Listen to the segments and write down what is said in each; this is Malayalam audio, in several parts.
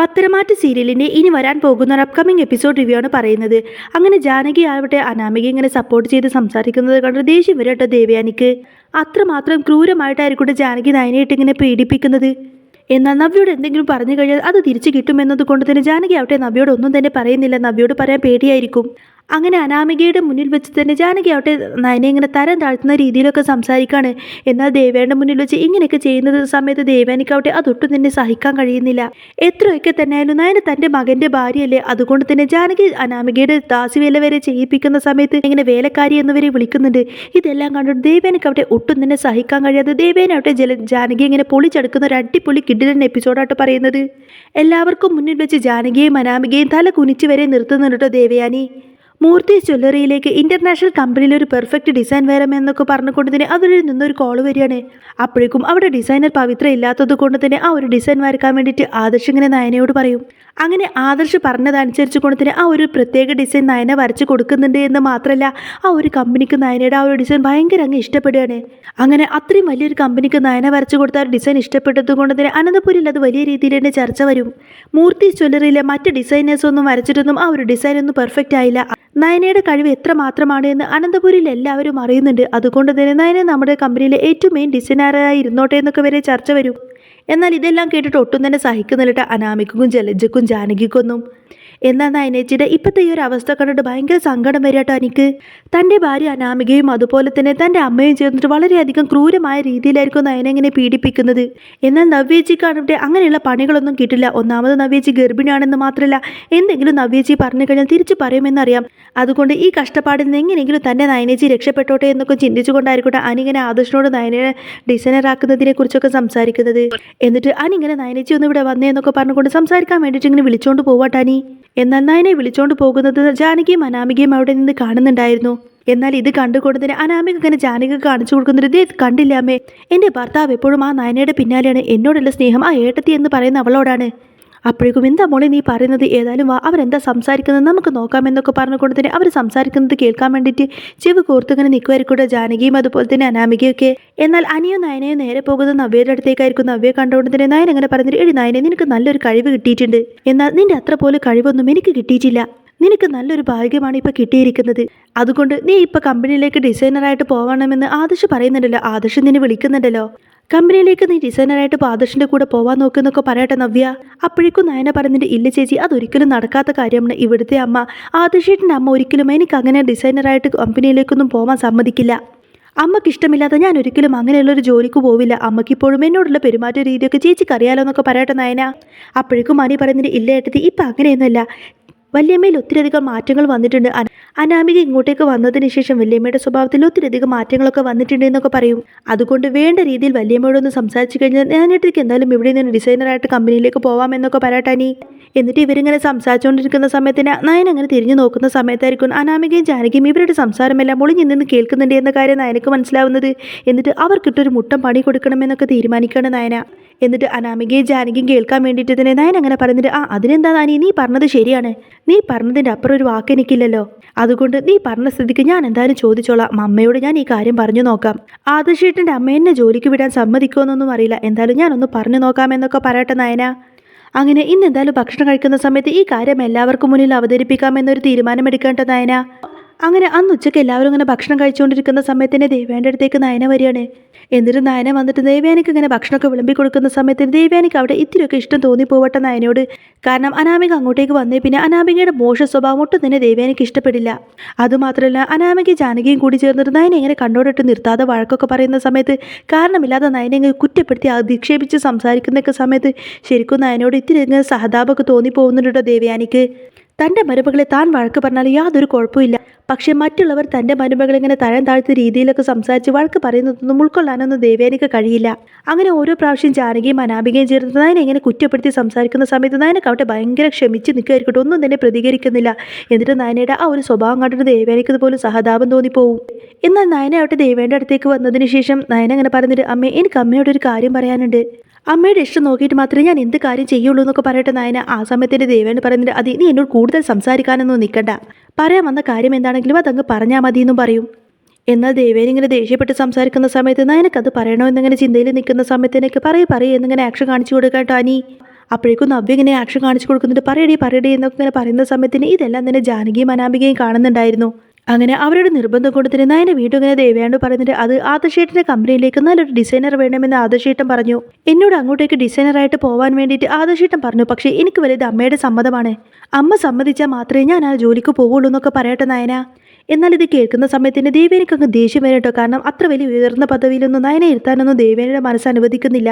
പത്തരമാറ്റ് സീരിയലിന്റെ ഇനി വരാൻ പോകുന്ന ഒരു അപ്കമിംഗ് എപ്പിസോഡ് റിവ്യൂ ആണ് പറയുന്നത്. അങ്ങനെ ജാനകി ആവട്ടെ അനാമിക ഇങ്ങനെ സപ്പോർട്ട് ചെയ്ത് സംസാരിക്കുന്നത് കണ്ട് ദേഷ്യം വരട്ടെ ദേവയാനിക്ക്. അത്രമാത്രം ക്രൂരമായിട്ടായിരിക്കും ജാനകി നയനയായിട്ട് ഇങ്ങനെ പീഡിപ്പിക്കുന്നത്. എന്നാൽ നവ്യോട് എന്തെങ്കിലും പറഞ്ഞു കഴിഞ്ഞാൽ അത് തിരിച്ചു കിട്ടുമെന്നത് കൊണ്ട് തന്നെ ജാനകി ആവട്ടെ നവ്യോട് ഒന്നും തന്നെ പറയുന്നില്ല. നവ്യോട് പറയാൻ പേടിയായിരിക്കും. അങ്ങനെ അനാമികയുടെ മുന്നിൽ വെച്ച് തന്നെ ജാനകി ആവട്ടെ നയനെ ഇങ്ങനെ തരം താഴ്ത്തുന്ന രീതിയിലൊക്കെ സംസാരിക്കുകയാണ് എന്നാൽ ദേവേന്റെ മുന്നിൽ വെച്ച് ഇങ്ങനെയൊക്കെ ചെയ്യുന്നത് സമയത്ത് ദേവാനിക്കാവട്ടെ അതൊട്ടും തന്നെ സഹിക്കാൻ കഴിയുന്നില്ല. എത്രയൊക്കെ തന്നെ ആയാലും നയന തന്റെ മകന്റെ ഭാര്യയല്ലേ? അതുകൊണ്ട് തന്നെ ജാനകി അനാമികയുടെ ദാസിവേല വരെ ചെയ്യിപ്പിക്കുന്ന സമയത്ത് ഇങ്ങനെ വേലക്കാരി എന്നിവരെ വിളിക്കുന്നുണ്ട്. ഇതെല്ലാം കണ്ടിട്ട് ദേവേനിക്കാവട്ടെ ഒട്ടും തന്നെ സഹിക്കാൻ കഴിയാതെ ദേവേനാവട്ടെ ജല ജാനകി ഇങ്ങനെ പൊളിച്ചെടുക്കുന്ന ഒരു അടിപൊളി കിഡിലൻ എപ്പിസോഡായിട്ട് പറയുന്നത്. എല്ലാവർക്കും മുന്നിൽ വെച്ച് ജാനകിയെയും അനാമികയും തല കുനിച്ച് വരെ നിർത്തുന്നുണ്ട് ദേവയാനി. മൂർത്തി ജ്വല്ലറിയിലേക്ക് ഇന്റർനാഷണൽ കമ്പനിയിൽ ഒരു പെർഫെക്റ്റ് ഡിസൈൻ വരാമെന്നൊക്കെ പറഞ്ഞുകൊണ്ട് തന്നെ അവരിൽ നിന്നൊരു കോൾ വരികയാണ്. അപ്പോഴേക്കും അവിടെ ഡിസൈനർ പവിത്ര ഇല്ലാത്തത് കൊണ്ട് തന്നെ ആ ഒരു ഡിസൈൻ വരക്കാൻ വേണ്ടിയിട്ട് ആദർശ് ഇങ്ങനെ നയനയോട് പറയും. അങ്ങനെ ആദർശ് പറഞ്ഞതനുസരിച്ച് കൊണ്ട് തന്നെ ആ ഒരു പ്രത്യേക ഡിസൈൻ നയന വരച്ച് കൊടുക്കുന്നുണ്ട് എന്ന് മാത്രമല്ല ആ ഒരു കമ്പനിക്ക് നയനയുടെ ആ ഒരു ഡിസൈൻ ഭയങ്കര അങ്ങ് ഇഷ്ടപ്പെടുകയാണ്. അങ്ങനെ അത്രയും വലിയൊരു കമ്പനിക്ക് നയന വരച്ച് കൊടുത്ത ആ ഡിസൈൻ ഇഷ്ടപ്പെട്ടത് കൊണ്ട് തന്നെ അനന്തപുരിൽ അത് വലിയ രീതിയിൽ തന്നെ ചർച്ച വരും. മൂർത്തി ജ്വല്ലറിയിലെ മറ്റ് ഡിസൈനേഴ്സ് ഒന്നും വരച്ചിട്ടൊന്നും ആ ഒരു ഡിസൈൻ ഒന്നും പെർഫെക്റ്റ് ആയില്ല. നയനയുടെ കഴിവ് എത്ര മാത്രമാണ് എന്ന് അനന്തപുരിൽ എല്ലാവരും അറിയുന്നുണ്ട്. അതുകൊണ്ട് തന്നെ നയന നമ്മുടെ കമ്പനിയിലെ ഏറ്റവും മെയിൻ ഡിസൈനറായി ഇരുന്നോട്ടെ എന്നൊക്കെ വരെ ചർച്ച വരും. എന്നാൽ ഇതെല്ലാം കേട്ടിട്ട് ഒട്ടും തന്നെ സഹിക്കുന്നില്ല അനാമിക്കും ജലജക്കും ജാനകിക്കൊന്നും. എന്നാൽ നയനേച്ചിയുടെ ഇപ്പോഴത്തെ ഈ ഒരു അവസ്ഥ കണ്ടിട്ട് ഭയങ്കര സങ്കടം വരാട്ടോ എനിക്ക് തന്റെ ഭാര്യ അനാമികയും അതുപോലെ തന്നെ തന്റെ അമ്മയും ചേർന്നിട്ട് വളരെയധികം ക്രൂരമായ രീതിയിലായിരിക്കും നയന ഇങ്ങനെ പീഡിപ്പിക്കുന്നത്. എന്നാൽ നവ്യേച്ചിക്കാണെങ്കിൽ അങ്ങനെയുള്ള പണികളൊന്നും കിട്ടില്ല. ഒന്നാമത് നവ്യേച്ചി ഗർഭിണിയാണെന്ന് മാത്രമല്ല എന്തെങ്കിലും നവ്യേച്ചി പറഞ്ഞു കഴിഞ്ഞാൽ തിരിച്ചു പറയുമെന്നറിയാം. അതുകൊണ്ട് ഈ കഷ്ടപ്പാടിൽ നിന്ന് എങ്ങനെയെങ്കിലും തന്നെ നയനേച്ചി രക്ഷപ്പെട്ടോട്ടെ എന്നൊക്കെ ചിന്തിച്ചുകൊണ്ടായിരിക്കട്ടെ അനിങ്ങനെ ആദർശനോട് നയനെ ഡിസൈനർ ആക്കുന്നതിനെ കുറിച്ചൊക്കെ സംസാരിക്കുന്നത്. എന്നിട്ട് അനിങ്ങനെ നയനേച്ചി ഒന്ന് ഇവിടെ വന്നേ എന്നൊക്കെ പറഞ്ഞുകൊണ്ട് സംസാരിക്കാൻ വേണ്ടിയിട്ട് ഇങ്ങനെ വിളിച്ചുകൊണ്ട് പോവാട്ടാനി എന്നാൽ നയനെ വിളിച്ചോണ്ട് പോകുന്നത് ജാനകിയും അനാമികയും അവിടെ നിന്ന് കാണുന്നുണ്ടായിരുന്നു. എന്നാൽ ഇത് കണ്ടുകൊണ്ടതിന് അനാമിക ഇങ്ങനെ ജാനകി കാണിച്ചു കൊടുക്കുന്നത് ഇതേ കണ്ടില്ലാമേ എന്റെ ഭർത്താവ് എപ്പോഴും ആ നയനയുടെ പിന്നാലെയാണ് എന്നോടുള്ള സ്നേഹം ആ ഏട്ടത്തി എന്ന് പറയുന്ന അവളോടാണ്. അപ്പോഴേക്കും എന്താ മോളെ നീ പറയുന്നത്? ഏതായാലും വാ അവരെന്താ സംസാരിക്കുന്നത്? നമുക്ക് നോക്കാമെന്നൊക്കെ പറഞ്ഞുകൊണ്ട് തന്നെ അവർ സംസാരിക്കുന്നത് കേൾക്കാൻ വേണ്ടിയിട്ട് ചെവ് കോർത്തിങ്ങനെ നിൽക്കുമായിരിക്കൂടെ ജാനകിയും അതുപോലെ തന്നെ അനാമികയൊക്കെ. എന്നാൽ അനിയോ നയനയോ നേരെ പോകുന്ന നവ്യയുടെ അടുത്തേക്കായിരിക്കും നവ്യ കണ്ടുകൊണ്ട് തന്നെ നയൻ അങ്ങനെ പറഞ്ഞിട്ട് എടി നയനെ നിനക്ക് നല്ലൊരു കഴിവ് കിട്ടിയിട്ടുണ്ട്. എന്നാൽ നിന്റെ അത്ര പോലെ കഴിവൊന്നും എനിക്ക് കിട്ടിയിട്ടില്ല. നിനക്ക് നല്ലൊരു ഭാഗ്യമാണ് ഇപ്പോൾ കിട്ടിയിരിക്കുന്നത്. അതുകൊണ്ട് നീ ഇപ്പോൾ കമ്പനിയിലേക്ക് ഡിസൈനറായിട്ട് പോകണമെന്ന് ആദർശ് പറയുന്നുണ്ടല്ലോ. ആദർശ് നിന്നെ വിളിക്കുന്നുണ്ടല്ലോ. കമ്പനിയിലേക്ക് നീ ഡിസൈനറായിട്ട് പാദർഷിന്റെ കൂടെ പോവാൻ നോക്കുന്നൊക്കെ പറയട്ടെ നവ്യ. അപ്പോഴേക്കും നയന പറഞ്ഞിട്ട് ഇല്ല ചേച്ചി അതൊരിക്കലും നടക്കാത്ത കാര്യമാണ്. ഇവിടുത്തെ അമ്മ ആദർശേട്ടന്റെ അമ്മ ഒരിക്കലും എനിക്ക് അങ്ങനെ ഡിസൈനറായിട്ട് കമ്പനിയിലേക്കൊന്നും പോവാൻ സമ്മതിക്കില്ല. അമ്മയ്ക്ക് ഇഷ്ടമില്ലാതെ ഞാൻ ഒരിക്കലും അങ്ങനെയുള്ളൊരു ജോലിക്ക് പോവില്ല. അമ്മയ്ക്കിപ്പോഴും എന്നോടുള്ള പെരുമാറ്റ രീതിയൊക്കെ ചേച്ചിക്ക് അറിയാലോ എന്നൊക്കെ പറയട്ടെ നയന. അപ്പോഴേക്കും മണി പറയുന്നുണ്ട് ഇല്ല ഏട്ടത്തി ഇപ്പം അങ്ങനെയൊന്നുമല്ല. വല്യമ്മയിൽ ഒത്തിരിയധികം മാറ്റങ്ങൾ വന്നിട്ടുണ്ട്. അനാമിക ഇങ്ങോട്ടേക്ക് വന്നതിന് ശേഷം വല്യമ്മയുടെ സ്വഭാവത്തിൽ ഒത്തിരിയധികം മാറ്റങ്ങളൊക്കെ വന്നിട്ടുണ്ട് എന്നൊക്കെ പറയും. അതുകൊണ്ട് വേണ്ട രീതിയിൽ വല്യമ്മയോടൊന്ന് സംസാരിച്ചു കഴിഞ്ഞാൽ ഞാനേട്ടേക്ക് എന്തായാലും ഇവിടെ നിന്ന് ഡിസൈനറായിട്ട് കമ്പനിയിലേക്ക് പോവാമെന്നൊക്കെ പറയട്ടാനി എന്നിട്ട് ഇവരിങ്ങനെ സംസാരിച്ചുകൊണ്ടിരിക്കുന്ന സമയത്തിന് നയൻ അങ്ങനെ തിരിഞ്ഞു നോക്കുന്ന സമയത്തായിരിക്കും അനാമികയും ജാനകിയും ഇവരുടെ സംസാരമെല്ലാം ഒളിഞ്ഞു നിന്ന് കേൾക്കുന്നുണ്ട് എന്ന കാര്യം നയനക്ക് മനസ്സിലാവുന്നത്. എന്നിട്ട് അവർക്കിട്ടൊരു മുട്ടം പണി കൊടുക്കണമെന്നൊക്കെ തീരുമാനിക്കുകയാണ് നയന. എന്നിട്ട് അനാമികയും ജാനകിയും കേൾക്കാൻ വേണ്ടിയിട്ട് തന്നെ നയൻ അങ്ങനെ പറയുന്നുണ്ട് ആ അതിനെന്താ നാനി? നീ പറഞ്ഞത് ശരിയാണ്. നീ പറഞ്ഞതിന്റെ അപ്പുറം ഒരു വാക്ക് എനിക്കില്ലല്ലോ. അതുകൊണ്ട് നീ പറഞ്ഞ സ്ഥിതിക്ക് ഞാൻ എന്തായാലും ചോദിച്ചോളാം. അമ്മയോട് ഞാൻ ഈ കാര്യം പറഞ്ഞു നോക്കാം. ആദർശേട്ടന്റെ അമ്മ എന്നെ ജോലിക്ക് വിടാൻ സമ്മതിക്കുമെന്നൊന്നും അറിയില്ല. എന്തായാലും ഞാനൊന്ന് പറഞ്ഞു നോക്കാമെന്നൊക്കെ പറയട്ടെ നയന. അങ്ങനെ ഇന്ന് എന്തായാലും ഭക്ഷണം കഴിക്കുന്ന സമയത്ത് ഈ കാര്യം എല്ലാവർക്കും മുന്നിൽ അവതരിപ്പിക്കാമെന്നൊരു തീരുമാനമെടുക്കേണ്ട നയന. അങ്ങനെ അന്ന് ഉച്ചയ്ക്ക് എല്ലാവരും ഇങ്ങനെ ഭക്ഷണം കഴിച്ചുകൊണ്ടിരിക്കുന്ന സമയത്തിന് ദേവ്യാന്റെ അടുത്തേക്ക് നയന വരികയാണ്. എന്നിട്ട് നയന വന്നിട്ട് ദേവ്യാനിക്ക് ഇങ്ങനെ ഭക്ഷണമൊക്കെ വിളമ്പി കൊടുക്കുന്ന സമയത്തിന് ദേവ്യാനിക്ക് അവിടെ ഇത്തിരിയൊക്കെ ഇഷ്ടം തോന്നിപ്പോവട്ടെ നയനയോട്. കാരണം അനാമിക അങ്ങോട്ടേക്ക് വന്നേ പിന്നെ അനാമികയുടെ മോശ സ്വഭാവം ഒട്ടും തന്നെ ദേവ്യാനിക്ക് ഇഷ്ടപ്പെടില്ല. അതുമാത്രമല്ല അനാമിക ജാനകിയും കൂടി ചേർന്നിട്ട് നയനെ ഇങ്ങനെ കണ്ടോടിട്ട് നിർത്താതെ വഴക്കൊക്കെ പറയുന്ന സമയത്ത് കാരണമില്ലാതെ നയനെ ഇങ്ങനെ കുറ്റപ്പെടുത്തി അധിക്ഷേപിച്ച് സംസാരിക്കുന്നൊക്കെ സമയത്ത് ശരിക്കും നയനോട് ഇത്തിരി ഇങ്ങനെ സഹതാപമൊക്കെ തോന്നിപ്പോകുന്നുണ്ടോ ദേവ്യാനിക്ക്. തന്റെ മരുമകളെ താൻ വഴക്ക് പറഞ്ഞാൽ യാതൊരു കുഴപ്പമില്ല പക്ഷേ മറ്റുള്ളവർ തന്റെ മരുമകൾ ഇങ്ങനെ തഴം താഴ്ത്ത രീതിയിലൊക്കെ സംസാരിച്ച് വഴക്ക് പറയുന്നതൊന്നും ഉൾക്കൊള്ളാനൊന്നും ദേവേനയ്ക്ക് കഴിയില്ല. അങ്ങനെ ഓരോ പ്രാവശ്യം ജാനകിയും അനാമികയും ചേർന്ന് നയനെ ഇങ്ങനെ കുറ്റപ്പെടുത്തി സംസാരിക്കുന്ന സമയത്ത് നയനക്ക് അവിടെ ഭയങ്കര ക്ഷമിച്ച് നിൽക്കുമായിരിക്കട്ടെ ഒന്നും തന്നെ പ്രതികരിക്കുന്നില്ല. എന്നിട്ട് നയനയുടെ ആ ഒരു സ്വഭാവം കണ്ടിട്ട് ദേവേനയ്ക്ക് പോലും സഹതാപം തോന്നിപ്പോവും. എന്നാൽ നയന അവിടെ ദേവേന്റെ അടുത്തേക്ക് വന്നതിന് ശേഷം നയന അങ്ങനെ പറഞ്ഞിട്ട് അമ്മേ എനിക്ക് അമ്മയോട് ഒരു കാര്യം പറയാനുണ്ട്. അമ്മയുടെ ഇഷ്ടം നോക്കിയിട്ട് മാത്രമേ ഞാൻ എന്ത് കാര്യം ചെയ്യുള്ളൂ എന്നൊക്കെ പറയട്ടെ നായന. ആ സമയത്തിന്റെ ദേവേന് പറയുന്നത് അത് നീ എന്നോട് കൂടുതൽ സംസാരിക്കാനൊന്നും നിൽക്കണ്ട. പറയാൻ വന്ന കാര്യം എന്താണെങ്കിലും അതങ്ങ് പറഞ്ഞാൽ മതി എന്നും പറയും. എന്നാൽ ദേവേൻ ഇങ്ങനെ ദേഷ്യപ്പെട്ട് സംസാരിക്കുന്ന സമയത്ത് നായനക്കത് പറയണമെന്നിങ്ങനെ ചിന്തയിൽ നിൽക്കുന്ന സമയത്ത് എനിക്ക് പറയേ പറയേ എന്നിങ്ങനെ ആക്ഷൻ കാണിച്ചു കൊടുക്കട്ടോ അനി അപ്പോഴേക്കും നവ്യ ഇങ്ങനെ ആക്ഷൻ കാണിച്ചു കൊടുക്കുന്നുണ്ട്. പറയടി പറയടി എന്നൊക്കെ ഇങ്ങനെ പറയുന്ന സമയത്തിന് ഇതെല്ലാം തന്നെ ജാനകിയും അനാമികയും കാണുന്നുണ്ടായിരുന്നു. അങ്ങനെ അവരുടെ നിർബന്ധം കൊണ്ട് തന്നെ നയനെ വീണ്ടും ഇങ്ങനെ ദേവയാണ്ട് പറഞ്ഞിട്ട് അത് ആദർശേട്ടന്റെ കമ്പനിയിലേക്ക് നല്ലൊരു ഡിസൈനർ വേണമെന്ന് ആദർശേട്ടൻ പറഞ്ഞു. എന്നോട് അങ്ങോട്ടേക്ക് ഡിസൈനറായിട്ട് പോകാൻ വേണ്ടിയിട്ട് ആദർശേട്ടൻ പറഞ്ഞു. പക്ഷേ എനിക്ക് വലുത് അമ്മയുടെ സമ്മതമാണ്. അമ്മ സമ്മതിച്ചാൽ മാത്രമേ ഞാൻ ആ ജോലിക്ക് പോവുള്ളൂ എന്നൊക്കെ പറയട്ടെ നയന. എന്നാൽ ഇത് കേൾക്കുന്ന സമയത്തിന് ദേവേനയ്ക്ക് അങ്ങ് ദേഷ്യം വരും കേട്ടോ. കാരണം അത്ര വലിയ ഉയർന്ന പദവിയിലൊന്നും നയനെ ഇരുത്താനൊന്നും ദേവേനയുടെ മനസ്സ് അനുവദിക്കുന്നില്ല.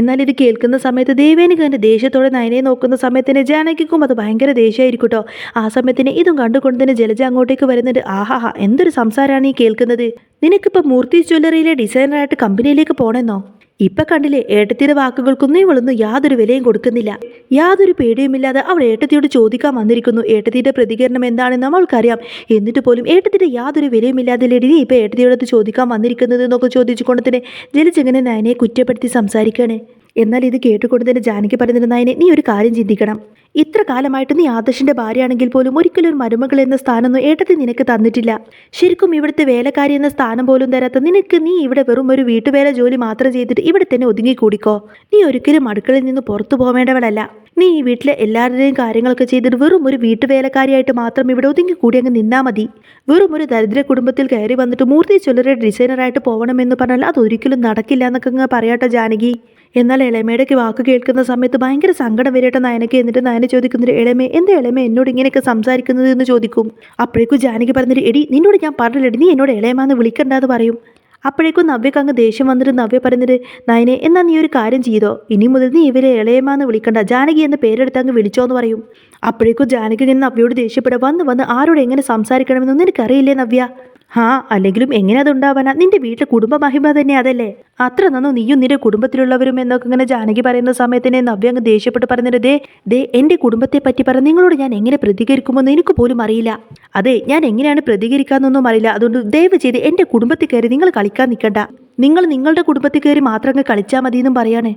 എന്നാൽ ഇത് കേൾക്കുന്ന സമയത്ത് ദേവേനയ്ക്ക് അങ്ങനെ ദേഷ്യത്തോടെ നയനെ നോക്കുന്ന സമയത്തിന് ജാനകിക്കും അത് ഭയങ്കര ദേഷ്യമായിരിക്കും കേട്ടോ. ആ സമയത്തിന് ഇതും കണ്ടുകൊണ്ട് തന്നെ ജലജ അങ്ങോട്ടേക്ക് വരുന്നുണ്ട്. ആഹാഹ എന്തൊരു സംസാരമാണ് ഈ കേൾക്കുന്നത്? നിനക്കിപ്പോൾ മൂർത്തി ജ്വല്ലറിയിലെ ഡിസൈനറായിട്ട് കമ്പനിയിലേക്ക് പോണെന്നോ? ഇപ്പൊ കണ്ടില്ലേ ഏട്ടത്തിയുടെ വാക്കുകൾക്കൊന്നും ഇവളൊന്നും യാതൊരു വിലയും കൊടുക്കുന്നില്ല. യാതൊരു പേടിയുമില്ലാതെ അവൾ ഏട്ടത്തിയോട് ചോദിക്കാൻ വന്നിരിക്കുന്നു. ഏട്ടത്തിയുടെ പ്രതികരണം എന്താണെന്ന് അവൾക്കറിയാം. എന്നിട്ട് പോലും ഏട്ടത്തിന്റെ യാതൊരു വിലയുമില്ലാതെ ലെടി നീ ഇപ്പൊ ഏട്ടത്തിയോടത്ത് ചോദിക്കാൻ വന്നിരിക്കുന്നത് എന്നൊക്കെ ചോദിച്ചുകൊണ്ട് തന്നെ ജലിച്ചെങ്ങനെ നയനെ കുറ്റപ്പെടുത്തി സംസാരിക്കുകയാണ് എന്നാൽ ഇത് കേട്ടുകൊണ്ട് ജാനകി പറഞ്ഞിരുന്നതിനെ നീ ഒരു കാര്യം ചിന്തിക്കണം. ഇത്ര കാലമായിട്ട് നീ ആദർശിന്റെ ഭാര്യയാണെങ്കിൽ പോലും ഒരിക്കലും ഒരു മരുമകൾ എന്ന സ്ഥാനമൊന്നും ഏട്ടത്തി നിനക്ക് തന്നിട്ടില്ല. ശരിക്കും ഇവിടുത്തെ വേലക്കാരി എന്ന സ്ഥാനം പോലും തരാത്ത നിനക്ക് നീ ഇവിടെ വെറും ഒരു വീട്ടുവേല ജോലി മാത്രം ചെയ്തിട്ട് ഇവിടെ തന്നെ ഒതുങ്ങി കൂടിക്കോ നീ ഒരിക്കലും അടുക്കളയിൽ നിന്ന് പുറത്തു പോവേണ്ടവളല്ല. നീ ഈ വീട്ടിലെ എല്ലാവരുടെയും കാര്യങ്ങളൊക്കെ ചെയ്തിട്ട് വെറും ഒരു വീട്ടുവേലക്കാരിയായിട്ട് മാത്രം ഇവിടെ ഒതുങ്ങി കൂടി അങ്ങ് നിന്നാ മതി. വെറും ഒരു ദരിദ്ര കുടുംബത്തിൽ കയറി വന്നിട്ട് മൂർത്തി ചൊല്ലരുടെ ഡിസൈനറായിട്ട് പോകണമെന്ന് പറഞ്ഞാൽ അതൊരിക്കലും നടക്കില്ല എന്നൊക്കെ അങ്ങ് പറയാട്ടോ ജാനകി. എന്നാൽ ഇളമയുടെക്ക് വാക്ക് കേൾക്കുന്ന സമയത്ത് ഭയങ്കര സങ്കടം വരട്ടെ നയനക്ക് എന്നിട്ട് നയന ചോദിക്കുന്നൊരു ഇളമ എന്താ ഇളമ എന്നോട് ഇങ്ങനെയൊക്കെ സംസാരിക്കുന്നത്? എന്ന് ചോദിക്കും. അപ്പോഴേക്കും ജാനകി പറഞ്ഞൊരു എടി നിന്നോട് ഞാൻ പറഞ്ഞില്ലടി നീ എന്നോട് ഇളയമാന്ന് വിളിക്കണ്ടെന്ന് പറയും. അപ്പോഴേക്കും നവ്യക്ക് അങ്ങ് ദേഷ്യം വന്നിട്ട് നവ്യ പറയുന്നത് നയനെ എന്നാൽ നീ ഒരു കാര്യം ചെയ്തോ? ഇനി മുതൽ നീ ഇവരെ ഇളയമാന്ന് വിളിക്കണ്ട ജാനകി എന്ന പേരെടുത്ത് അങ്ങ് വിളിച്ചോ എന്ന് പറയും. അപ്പോഴേക്കും ജാനകി ഇങ്ങനെ നവ്യയോട് ദേഷ്യപ്പെടാൻ വന്ന് വന്ന് ആരോട് എങ്ങനെ സംസാരിക്കണമെന്നൊന്നും എനിക്കറിയില്ലേ നവ്യ? ഹാ അല്ലെങ്കിലും എങ്ങനെ അതുണ്ടാവാനാ നിന്റെ വീട്ടിലെ കുടുംബ മഹിമ തന്നെ അതല്ലേ? അത്ര നന്നോ നീയും നിന്റെ കുടുംബത്തിലുള്ളവരും എന്നൊക്കെ ഇങ്ങനെ ജാനകി പറയുന്ന സമയത്തിനെ നവ്യ അങ്ങ് ദേഷ്യപ്പെട്ട് പറഞ്ഞത് ദേ ദേ എന്റെ കുടുംബത്തെ പറ്റി പറ. നിങ്ങളോട് ഞാൻ എങ്ങനെ പ്രതികരിക്കുമെന്ന് എനിക്ക് പോലും അറിയില്ല. അതെ ഞാൻ എങ്ങനെയാണ് പ്രതികരിക്കാന്നൊന്നും അറിയില്ല. അതുകൊണ്ട് ദയവ് ചെയ്ത് എന്റെ കുടുംബത്തിൽ കയറി നിങ്ങൾ കളിക്കാൻ നിൽക്കണ്ട. നിങ്ങൾ നിങ്ങളുടെ കുടുംബത്തിൽ കയറി മാത്രം അങ്ങ് കളിച്ചാൽ മതി എന്നും പറയാണേ.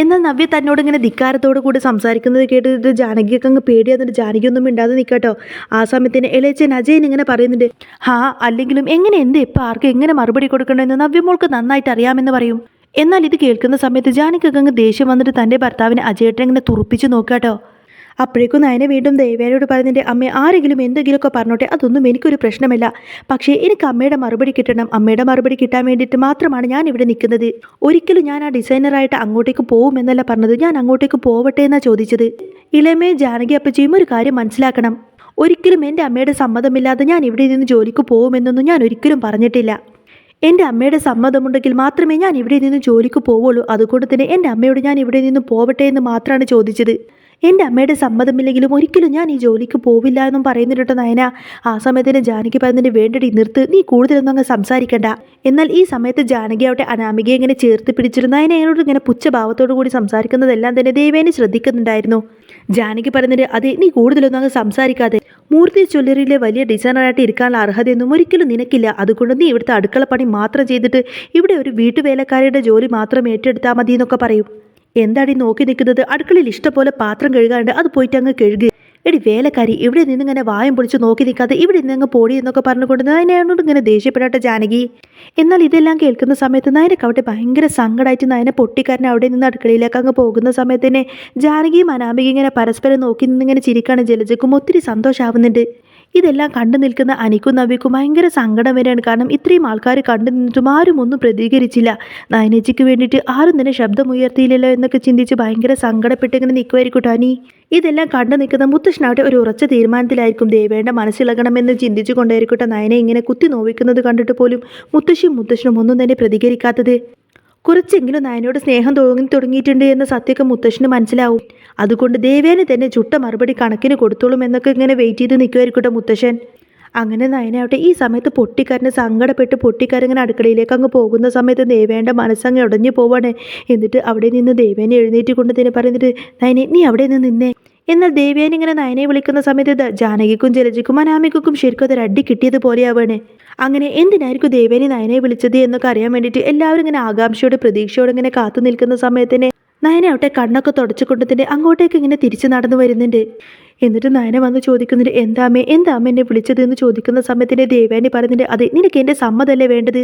എന്നാൽ നവ്യ തന്നോട് ഇങ്ങനെ ധിക്കാരത്തോടു കൂടി സംസാരിക്കുന്നത് കേട്ടിട്ട് ജാനകിയൊക്കെ അങ്ങ് പേടിയാന്നിട്ട് ജാനകിയൊന്നും ഇണ്ടാതെ നിൽക്കട്ടോ ആ സമയത്തിന് എളേച്ചൻ അജയൻ ഇങ്ങനെ പറയുന്നുണ്ട് ഹാ അല്ലെങ്കിലും എങ്ങനെ എന്ത് ഇപ്പം ആർക്ക് എങ്ങനെ മറുപടി കൊടുക്കണമെന്ന് നവ്യമോൾക്ക് നന്നായിട്ട് അറിയാമെന്ന് പറയും. എന്നാൽ ഇത് കേൾക്കുന്ന സമയത്ത് ജാനകിയൊക്കെ അങ്ങ് ദേഷ്യം വന്നിട്ട് തന്റെ ഭർത്താവിനെ അജയേട്ടൻ ഇങ്ങനെ തുറപ്പിച്ച് നോക്കാട്ടോ. അപ്പോഴേക്കും നയനെ വീണ്ടും ദേവ്യാനോട് പറഞ്ഞിട്ട് അമ്മ ആരെങ്കിലും എന്തെങ്കിലുമൊക്കെ പറഞ്ഞോട്ടെ അതൊന്നും എനിക്കൊരു പ്രശ്നമില്ല. പക്ഷേ എനിക്ക് അമ്മയുടെ മറുപടി കിട്ടണം. അമ്മയുടെ മറുപടി കിട്ടാൻ വേണ്ടിയിട്ട് മാത്രമാണ് ഞാൻ ഇവിടെ നിൽക്കുന്നത്. ഒരിക്കലും ഞാൻ ആ ഡിസൈനറായിട്ട് അങ്ങോട്ടേക്ക് പോകുമെന്നല്ല പറഞ്ഞത്. ഞാൻ അങ്ങോട്ടേക്ക് പോവട്ടെ എന്നാണ് ചോദിച്ചത്. ഇളമേ ജാനകി അപ്പച്ചിയും ഒരു കാര്യം മനസ്സിലാക്കണം. ഒരിക്കലും എന്റെ അമ്മയുടെ സമ്മതമില്ലാതെ ഞാൻ ഇവിടെ നിന്ന് ജോലിക്ക് പോകുമെന്നൊന്നും ഞാൻ ഒരിക്കലും പറഞ്ഞിട്ടില്ല. എന്റെ അമ്മയുടെ സമ്മതമുണ്ടെങ്കിൽ മാത്രമേ ഞാൻ ഇവിടെ നിന്ന് ജോലിക്ക് പോവുള്ളൂ. അതുകൊണ്ട് തന്നെ എന്റെ അമ്മയോട് ഞാൻ ഇവിടെ നിന്ന് പോവട്ടെ എന്ന് മാത്രമാണ് ചോദിച്ചത്. എന്റെ അമ്മയുടെ സമ്മതമില്ലെങ്കിലും ഒരിക്കലും ഞാൻ ഈ ജോലിക്ക് പോവില്ല എന്നും പറയുന്നുണ്ട് നയന. ആ സമയത്തിന് ജാനകി പറഞ്ഞതിന് വേണ്ടടി നിർത്ത്. നീ കൂടുതലൊന്നും അങ്ങ് സംസാരിക്കണ്ട. എന്നാൽ ഈ സമയത്ത് ജാനകി ആവട്ടെ അനാമികയെ ഇങ്ങനെ ചേർത്ത് പിടിച്ചിരുന്ന. എന്നോട് ഇങ്ങനെ പുച്ഛഭാവത്തോടു കൂടി സംസാരിക്കുന്നതെല്ലാം തന്നെ ദേവേനെ ശ്രദ്ധിക്കുന്നുണ്ടായിരുന്നു. ജാനകി പറയുന്നത് അതെ നീ കൂടുതലൊന്നും അങ്ങ് സംസാരിക്കാതെ. മൂർത്തി ജ്വല്ലറിയിലെ വലിയ ഡിസൈനറായിട്ട് ഇരിക്കാനുള്ള അർഹതയൊന്നും ഒരിക്കലും നിനക്കില്ല. അതുകൊണ്ട് നീ ഇവിടുത്തെ അടുക്കള പണി മാത്രം ചെയ്തിട്ട് ഇവിടെ ഒരു വീട്ടുവേലക്കാരിയുടെ ജോലി മാത്രം ഏറ്റെടുത്താൽ മതി എന്നൊക്കെ പറയും. എന്താടി നോക്കി നിൽക്കുന്നത്? അടുക്കളയിൽ ഇഷ്ടംപോലെ പാത്രം കഴുകാണ്ട് അത് പോയിട്ട് അങ്ങ് കഴുകി. എടി വേലക്കാരി ഇവിടെ നിന്നിങ്ങനെ വായം പൊളിച്ച് നോക്കി നിൽക്കാതെ ഇവിടെ നിന്ന് അങ്ങ് പൊടി എന്നൊക്കെ പറഞ്ഞുകൊണ്ട് നയനയോട് ഇങ്ങനെ ദേഷ്യപ്പെടട്ടെ ജാനകി. എന്നാൽ ഇതെല്ലാം കേൾക്കുന്ന സമയത്ത് നയനക്ക് അവിടെ ഭയങ്കര സങ്കടമായിട്ട് നയനെ പൊട്ടിക്കാരൻ അവിടെ നിന്ന് അടുക്കളയിലേക്ക് അങ്ങ് പോകുന്ന സമയത്ത് തന്നെ ജാനകിയും അനാമികയും ഇങ്ങനെ പരസ്പരം നോക്കി നിന്നിങ്ങനെ ചിരിക്കാണ് ജലജക്കും ഒത്തിരി സന്തോഷമാവുന്നുണ്ട് ഇതെല്ലാം കണ്ടു നിൽക്കുന്ന അനിക്കും നവിക്കും ഭയങ്കര സങ്കടം വരെയാണ് കാരണം ഇത്രയും ആൾക്കാർ കണ്ടു നിന്നിട്ടും ആരും ഒന്നും പ്രതികരിച്ചില്ല. നയനേച്ചിക്ക് വേണ്ടിയിട്ട് ആരും തന്നെ ശബ്ദമുയർത്തിയില്ലല്ലോ എന്നൊക്കെ ചിന്തിച്ച് ഭയങ്കര സങ്കടപ്പെട്ട് ഇങ്ങനെ നിൽക്കുമായിരിക്കും അനി. ഇതെല്ലാം കണ്ടു നിൽക്കുന്ന മുത്തശ്ശനാവട്ടെ ഒരു ഉറച്ച തീരുമാനത്തിലായിരിക്കും. ദേവേണ്ട മനസ്സിളകണമെന്ന് ചിന്തിച്ചു കൊണ്ടായിരിക്കട്ടെ നയനെ ഇങ്ങനെ കുത്തി നോവിക്കുന്നത് കണ്ടിട്ട് പോലും മുത്തശ്ശിയും മുത്തശ്ശനും ഒന്നും തന്നെ പ്രതികരിക്കാത്തത്. കുറച്ചെങ്കിലും നയനോട് സ്നേഹം തോന്നി തുടങ്ങിയിട്ടുണ്ട് എന്ന സത്യമൊക്കെ മുത്തശ്ശന് മനസ്സിലാവും. അതുകൊണ്ട് ദേവേനെ തന്നെ ചുട്ട മറുപടി കണക്കിന് കൊടുത്തോളും എന്നൊക്കെ ഇങ്ങനെ വെയിറ്റ് ചെയ്ത് നിൽക്കുമായിരിക്കട്ടെ മുത്തശ്ശൻ. അങ്ങനെ നയനാവട്ടെ ഈ സമയത്ത് പൊട്ടിക്കാരന് സങ്കടപ്പെട്ട് പൊട്ടിക്കാരങ്ങനെ അടുക്കളയിലേക്ക് അങ്ങ് പോകുന്ന സമയത്ത് ദേവേന്റെ മനസ്സങ്ങ് ഉടഞ്ഞു പോവാണ്. എന്നിട്ട് അവിടെ നിന്ന് ദേവേനെ എഴുന്നേറ്റ് കൊണ്ട് തന്നെ പറയുന്നിട്ട് നയനെ നീ അവിടെ നിന്ന് നിന്നേ. എന്നാൽ ദേവേനെ ഇങ്ങനെ നയനെ വിളിക്കുന്ന സമയത്ത് ജാനകിക്കും ജലജിക്കും അനാമിക്കും ശരിക്കും അതൊരു അടി കിട്ടിയത് പോലെയാവാണ്. അങ്ങനെ എന്തിനായിരിക്കും ദേവേനി നയനെ വിളിച്ചത് എന്നൊക്കെ അറിയാൻ വേണ്ടിയിട്ട് എല്ലാവരും ഇങ്ങനെ ആകാംക്ഷയോടെ പ്രതീക്ഷയോടെ ഇങ്ങനെ കാത്തു നിൽക്കുന്ന സമയത്ത് തന്നെ നയന അവിടെ കണ്ണൊക്കെ തുടച്ചുകൊണ്ട് അങ്ങോട്ടേക്ക് ഇങ്ങനെ തിരിച്ചു നടന്നു വരുന്നുണ്ട്. എന്നിട്ട് നയന വന്ന് ചോദിക്കുന്നുണ്ട് എന്താമേ എന്താമേ എന്നെ വിളിച്ചത്? എന്ന് ചോദിക്കുന്ന സമയത്തിന് ദേവേനി പറയുന്നുണ്ട് അതെ നിനക്ക് എന്റെ സമ്മതമല്ലേ വേണ്ടത്?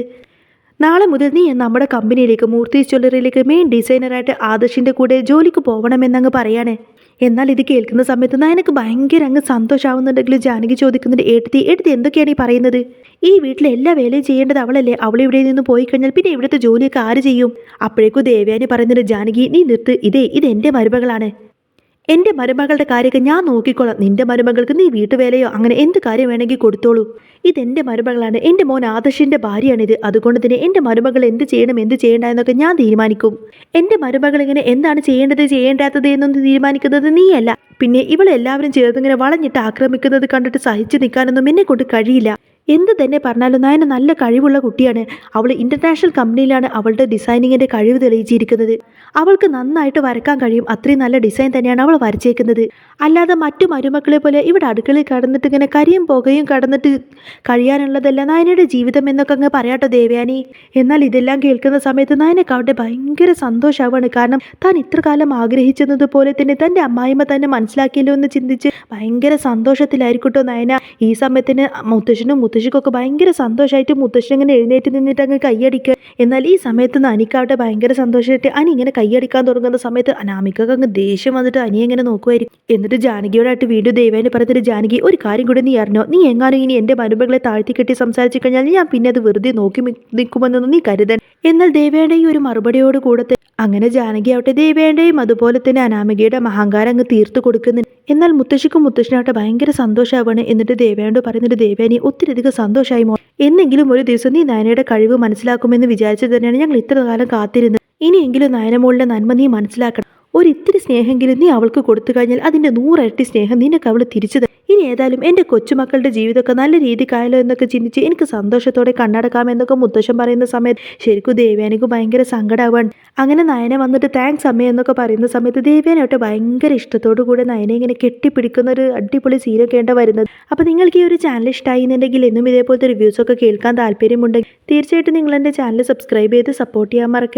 നാളെ മുതൽ നീ നമ്മുടെ കമ്പനിയിലേക്ക് മൂർത്തി ജ്വല്ലറിയിലേക്ക് മെയിൻ ഡിസൈനറായിട്ട് ആദർശിന്റെ കൂടെ ജോലിക്ക് പോകണമെന്നങ്ങ് പറയാണ്. എന്നാൽ ഇത് കേൾക്കുന്ന സമയത്ത് നയനക്ക് ഭയങ്കര അങ്ങ് സന്തോഷമാവുന്നുണ്ടെങ്കിലും ജാനകി ചോദിക്കുന്നുണ്ട് എടുത്തി എടുത്തി എന്തൊക്കെയാണ് ഈ പറയുന്നത്? ഈ വീട്ടിലെ എല്ലാ വേലയും ചെയ്യേണ്ടത് അവളല്ലേ. അവൾ ഇവിടെ നിന്ന് പോയി കഴിഞ്ഞാൽ പിന്നെ ഇവിടുത്തെ ജോലിയൊക്കെ ആര് ചെയ്യും? അപ്പോഴേക്കും ദേവയാനി പറയുന്നുണ്ട് ജാനകി നീ നിർത്ത്. ഇതേ ഇത് എന്റെ മരുമകളാണ്. എന്റെ മരുമകളുടെ കാര്യമൊക്കെ ഞാൻ നോക്കിക്കോളാം. നിന്റെ മരുമകൾക്ക് നീ വീട്ടുവേലയോ അങ്ങനെ എന്ത് കാര്യം വേണമെങ്കിൽ കൊടുത്തോളൂ. ഇതെന്റെ മരുമകളാണ്. എന്റെ മോൻ ആദർശിന്റെ ഭാര്യയാണിത്. അതുകൊണ്ട് തന്നെ എന്റെ മരുമകൾ എന്ത് ചെയ്യണം എന്ത് ചെയ്യേണ്ട എന്നൊക്കെ ഞാൻ തീരുമാനിക്കും. എന്റെ മരുമകൾ ഇങ്ങനെ എന്താണ് ചെയ്യേണ്ടത് ചെയ്യേണ്ടാത്തത് എന്നൊന്നും തീരുമാനിക്കുന്നത് നീയല്ല. പിന്നെ ഇവളെല്ലാവരും ചേർന്നിങ്ങനെ വളഞ്ഞിട്ട് ആക്രമിക്കുന്നത് കണ്ടിട്ട് സഹിച്ചു നിൽക്കാനൊന്നും എന്നെ കൊണ്ട് കഴിയില്ല. എന്ത് തന്നെ പറഞ്ഞാലും നയന നല്ല കഴിവുള്ള കുട്ടിയാണ്. അവൾ ഇന്റർനാഷണൽ കമ്പനിയിലാണ് അവളുടെ ഡിസൈനിങ്ങിന്റെ കഴിവ് തെളിയിച്ചിരിക്കുന്നത്. അവൾക്ക് നന്നായിട്ട് വരക്കാൻ കഴിയും. അത്രയും നല്ല ഡിസൈൻ തന്നെയാണ് അവൾ വരച്ചേക്കുന്നത്. അല്ലാതെ മറ്റു മരുമക്കളെ പോലെ ഇവിടെ അടുക്കളയിൽ കടന്നിട്ട് ഇങ്ങനെ കരിയും പുകയും കടന്നിട്ട് കഴിയാനുള്ളതല്ല നയനയുടെ ജീവിതം എന്നൊക്കെ അങ്ങ് പറയാട്ടോ ദേവയാനി. എന്നാൽ ഇതെല്ലാം കേൾക്കുന്ന സമയത്ത് നയനക്ക് അവിടെ ഭയങ്കര സന്തോഷമാവാണ് കാരണം താൻ ഇത്ര കാലം ആഗ്രഹിച്ചത് പോലെ തന്നെ തന്റെ അമ്മായിമ്മ തന്നെ മനസ്സിലാക്കിയല്ലോ എന്ന് ചിന്തിച്ച് ഭയങ്കര സന്തോഷത്തിലായിരിക്കട്ടോ നയന. ഈ സമയത്തിന് മുത്തശ്ശനും മുത്തശ്ശിക്കൊക്കെ ഭയങ്കര സന്തോഷമായിട്ട് മുത്തശ്ശി ഇങ്ങനെ എഴുന്നേറ്റ് നിന്നിട്ട് അങ്ങ് കൈയടിക്കുക എന്നാൽ ഈ സമയത്ത് നിന്ന് അനിക്കാവട്ടെ ഭയങ്കര സന്തോഷമായിട്ട് അനി ഇങ്ങനെ കൈയടിക്കാൻ തുടങ്ങുന്ന സമയത്ത് അനാമിക്കൊക്കെ അങ്ങ് ദേഷ്യം വന്നിട്ട് അനി എങ്ങനെ നോക്കുമായിരിക്കും എന്നിട്ട് ജാനകിയോടായിട്ട് വീണ്ടും ദേവേനെ പറഞ്ഞിട്ട് ജാനകി ഒരു കാര്യം കൂടി നീ അറിഞ്ഞോ? നീ എങ്ങാനും ഇനി എന്റെ മരുമകളെ താഴ്ത്തി കെട്ടി സംസാരിച്ചു കഴിഞ്ഞാൽ ഞാൻ പിന്നെ അത് വെറുതെ നോക്കി നിൽക്കുമെന്നൊന്നും നീ കരുതൻ എന്നാൽ ദേവേന്റെ ഈ ഒരു മറുപടിയോട് കൂടെ അങ്ങനെ ജാനകി ആവട്ടെ ദേവേന്റെയും അതുപോലെ തന്നെ അനാമികയുടെ അഹങ്കാരം അങ്ങ് തീർത്തു കൊടുക്കുന്നുണ്ട്. എന്നാൽ മുത്തശ്ശിക്കും മുത്തശ്ശനാവട്ടെ ഭയങ്കര സന്തോഷമാവാണ് എന്നിട്ട് ദേവേനോട് പറയുന്നുണ്ട് ദേവയാനി ഒത്തിരിയധികം സന്തോഷമായി മോൾ എന്നെങ്കിലും ഒരു ദിവസം നീ നയനയുടെ കഴിവ് മനസ്സിലാക്കുമെന്ന് വിചാരിച്ചു തന്നെയാണ് ഞങ്ങൾ ഇത്ര കാലം കാത്തിരുന്നത്. ഇനിയെങ്കിലും നയനമോളുടെ നന്മ നീ മനസ്സിലാക്കണം. ഒരു ഇത്തിരി സ്നേഹമെങ്കിലും നീ അവൾക്ക് കൊടുത്തു കഴിഞ്ഞാൽ അതിന്റെ നൂറിരട്ടി സ്നേഹം നിനക്ക് അവൾ തിരിച്ചു തരും. ഇനി ഏതായാലും എന്റെ കൊച്ചുമക്കളുടെ ജീവിതമൊക്കെ നല്ല രീതിക്കായാലോ എന്നൊക്കെ ചിന്തിച്ച് എനിക്ക് സന്തോഷത്തോടെ കണ്ണടക്കാമെന്നൊക്കെ മുത്തശ്ശൻ പറയുന്ന സമയത്ത് ശരിക്കും ദേവ്യാനിക്ക് ഭയങ്കര സങ്കടമാവാണ്. അങ്ങനെ നയന വന്നിട്ട് താങ്ക്സ് അമ്മ എന്നൊക്കെ പറയുന്ന സമയത്ത് ദേവ്യാനോട്ട് ഭയങ്കര ഇഷ്ടത്തോടു കൂടെ നയനെ ഇങ്ങനെ കെട്ടിപ്പിടിക്കുന്ന ഒരു അടിപൊളി സീനൊക്കെ ഉണ്ട് വരുന്നത്. അപ്പോൾ നിങ്ങൾക്ക് ഈ ഒരു ചാനൽ ഇഷ്ടമായി എന്നുണ്ടെങ്കിൽ എന്നും ഇതേപോലത്തെ റിവ്യൂസൊക്കെ കേൾക്കാൻ താല്പര്യമുണ്ടെങ്കിൽ തീർച്ചയായിട്ടും നിങ്ങൾ എന്റെ ചാനൽ സബ്സ്ക്രൈബ് ചെയ്ത് സപ്പോർട്ട് ചെയ്യാൻ മറക്കരുത്.